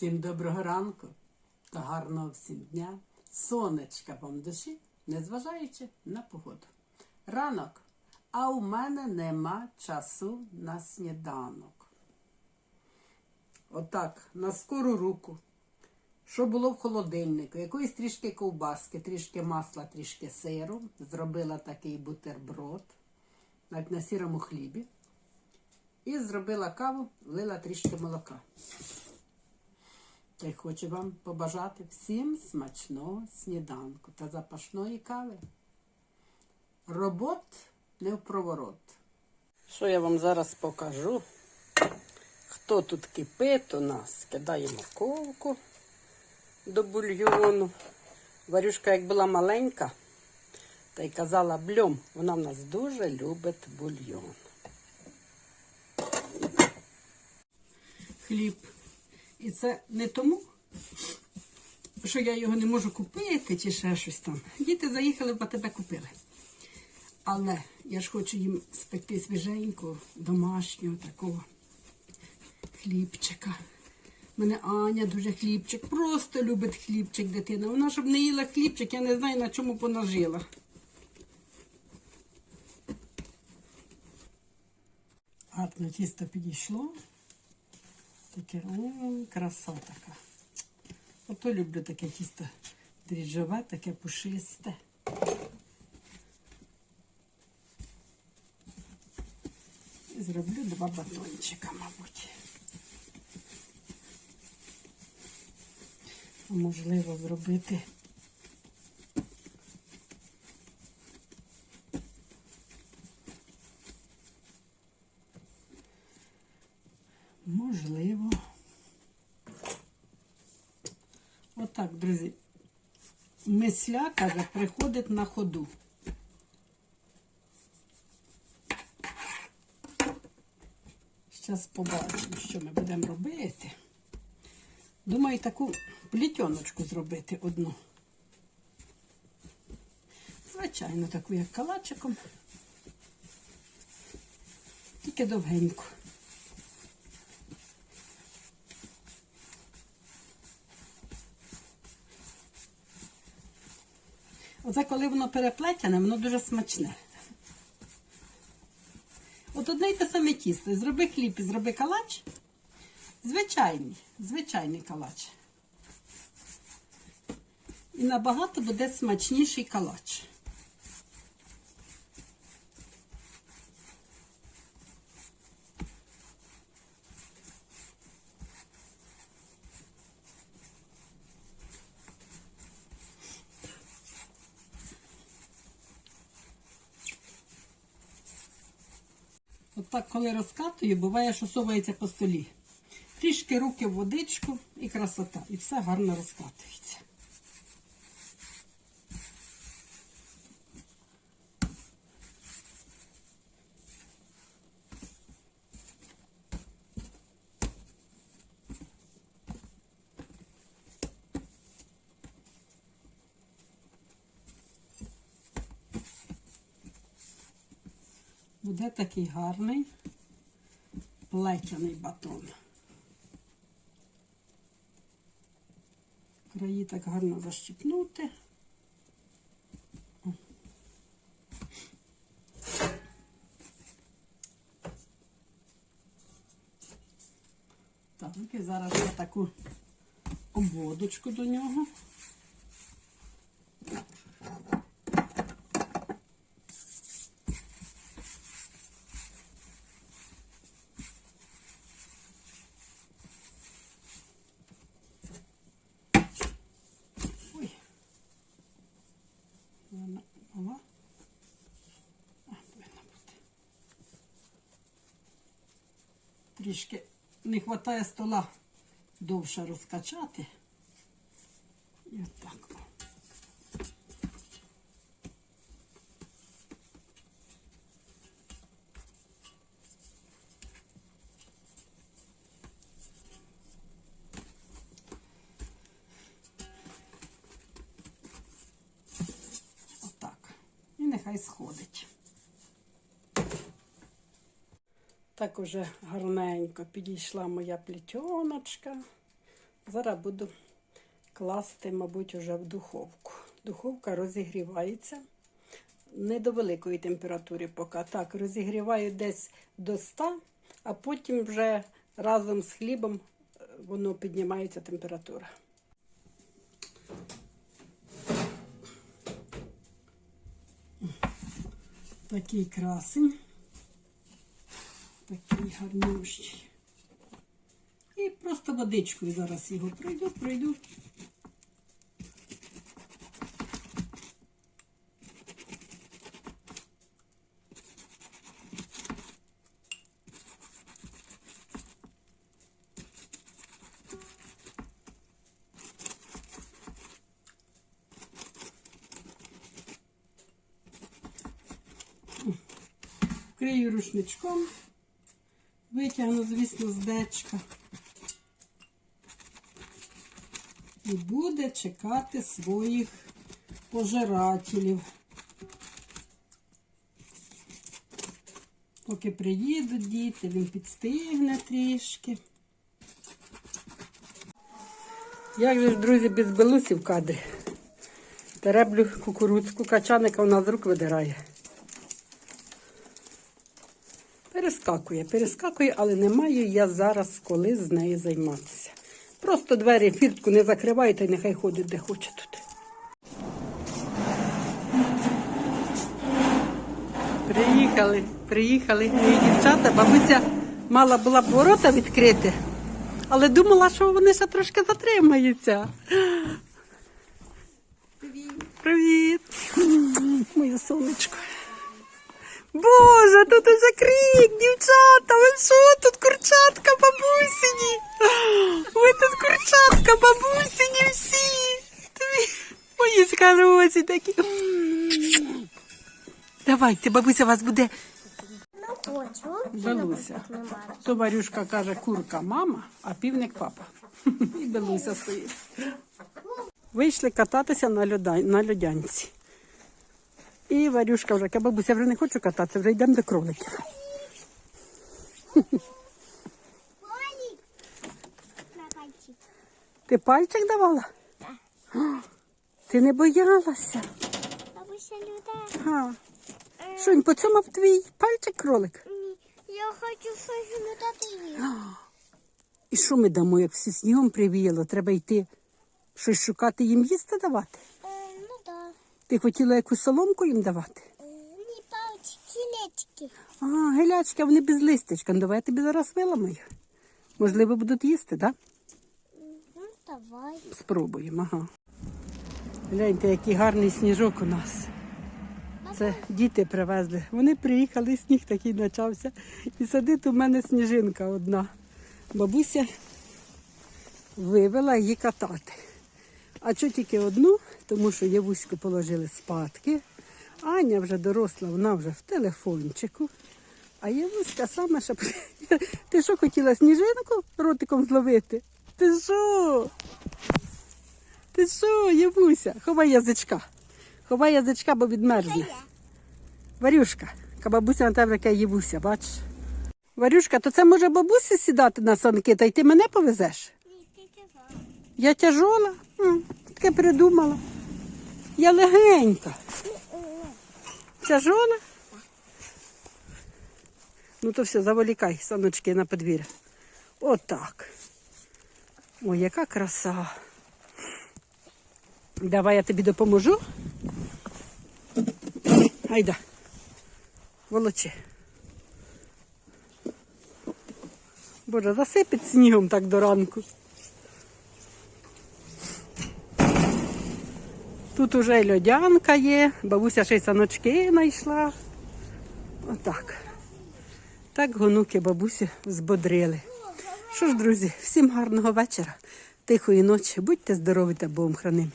Всім доброго ранку та гарного всім дня. Сонечка вам душі, незважаючи на погоду. Ранок, а у мене нема часу на сніданок. Отак, на скору руку. Що було в холодильнику? Якоїсь трішки ковбаски, трішки масла, трішки сиру. Зробила такий бутерброд, навіть на сірому хлібі. І зробила каву, влила трішки молока. Та й хочу вам побажати всім смачного сніданку та запашної кави. Робот не в проворот. Що я вам зараз покажу? Хто тут кипить у нас? Кидає морковку до бульйону. Варюшка, як була маленька, та й казала бльом, вона в нас дуже любить бульйон. Хліб. І це не тому, що я його не можу купити чи ще щось там. Діти заїхали, бо тебе купили. Але я ж хочу їм спекти свіженького, домашнього такого хлібчика. Мене Аня дуже хлібчик, просто любить хлібчик дитина. Вона, щоб не їла хлібчик, я не знаю, на чому понажила. Гарно тісто підійшло. Таке м, краса така. Ото люблю таке тісто дріжджове, таке пушисте. І зроблю два батончика, мабуть. А Можливо, зробити. Можливо. Отак, друзі. Мисля, каже, приходить на ходу. Зараз побачимо, що ми будемо робити. Думаю, таку плітьоночку зробити одну. Звичайно, таку, як калачиком. Тільки довгеньку. Оце коли воно переплетене, воно дуже смачне. От одне й те саме тісто. Зроби хліб і зроби калач. Звичайний, звичайний калач. І набагато буде смачніший калач. Так, коли розкатую, буває, що совається по столі. Трішки руки в водичку і красота. І все гарно розкатується. Буде такий гарний плетяний батон. Краї так гарно защіпнути. О. Так, і зараз я таку обводочку до нього. Ой. Вона мала. А, повинна бути. Трішки не вистачає стола довше розкачати. І отак. Отак. І нехай сходить. Так уже гарненько підійшла моя плітьоночка. Зараз буду класти, мабуть, уже в духовку. Духовка розігрівається не до великої температури поки. Так, розігріваю десь до 100, а потім вже разом з хлібом е, воно піднімається температура. Такий красень. Такий гарнющий. І просто водичкою зараз його пройду, пройду. Вкрию рушничком, витягну, звісно, з дечка. І буде чекати своїх пожирателів. Поки приїдуть діти, він підстигне трішки. Як же ж, друзі, без белусів в кадрі? Тереблю кукурудзку, качаника вона з рук видирає. Перескакує, перескакує, але не маю я зараз коли з нею займатися. Просто двері фіртку не закривайте, нехай ходить де хоче тут. Приїхали, приїхали мої дівчата. Бабуся мала була б ворота відкрити, але думала, що вони ще трошки затримаються. Привіт. Привіт. Моє сонечко. Боже, тут уже крик, дівчата, ви що тут курчатка бабусині? Ви тут курчатка бабусині всі. Мої хороші такі. Давайте, бабуся вас буде. Белуся. То Варюшка каже курка мама, а півник папа. І Белуся стоїть. Вийшли кататися на, льода- на льодянці. І Варюшка вже каже, бабуся, вже не хочу кататися, вже йдемо до кроликів. Ти пальчик давала? Ти не боялася? Бабуся Люда. Ага. Що, він поцьомав твій пальчик кролик? ні, Я хочу щось їй. І що ми дамо, як всі снігом привіяло? Треба йти щось шукати їм їсти давати? Ти хотіла якусь соломку їм давати? Е, ні, палички, лечки. А, гелячки, а вони без листячка. Ну, давай я тобі зараз виламаю. Можливо, будуть їсти, так? Ну, давай. Спробуємо, ага. Гляньте, який гарний сніжок у нас. Це діти привезли. Вони приїхали, сніг такий почався. І сидить у мене сніжинка одна. Бабуся вивела її катати. А що тільки одну, тому що Явуську положили спадки. Аня вже доросла, вона вже в телефончику. А Явуська саме ще. Ти що хотіла сніжинку ротиком зловити? Ти що? Ти що, Явуся? Ховай язичка. Ховай язичка, бо відмерзне. Варюшка, ка бабуся на тебе така Євуся, бачиш? Варюшка, то це може бабуся сідати на санки, та й ти мене повезеш? Я тяжола? Таке придумала. Я легенька. Тяжола? Ну то все, заволікай саночки на подвір'я. Отак. Ой, яка краса. Давай я тобі допоможу. Айда. Волочи. Боже, засипить снігом так до ранку. Тут уже льодянка є, бабуся ще й саночки знайшла. Отак. Так гонуки бабусі збодрили. Що ж, друзі, всім гарного вечора, тихої ночі. Будьте здорові та Богом храним.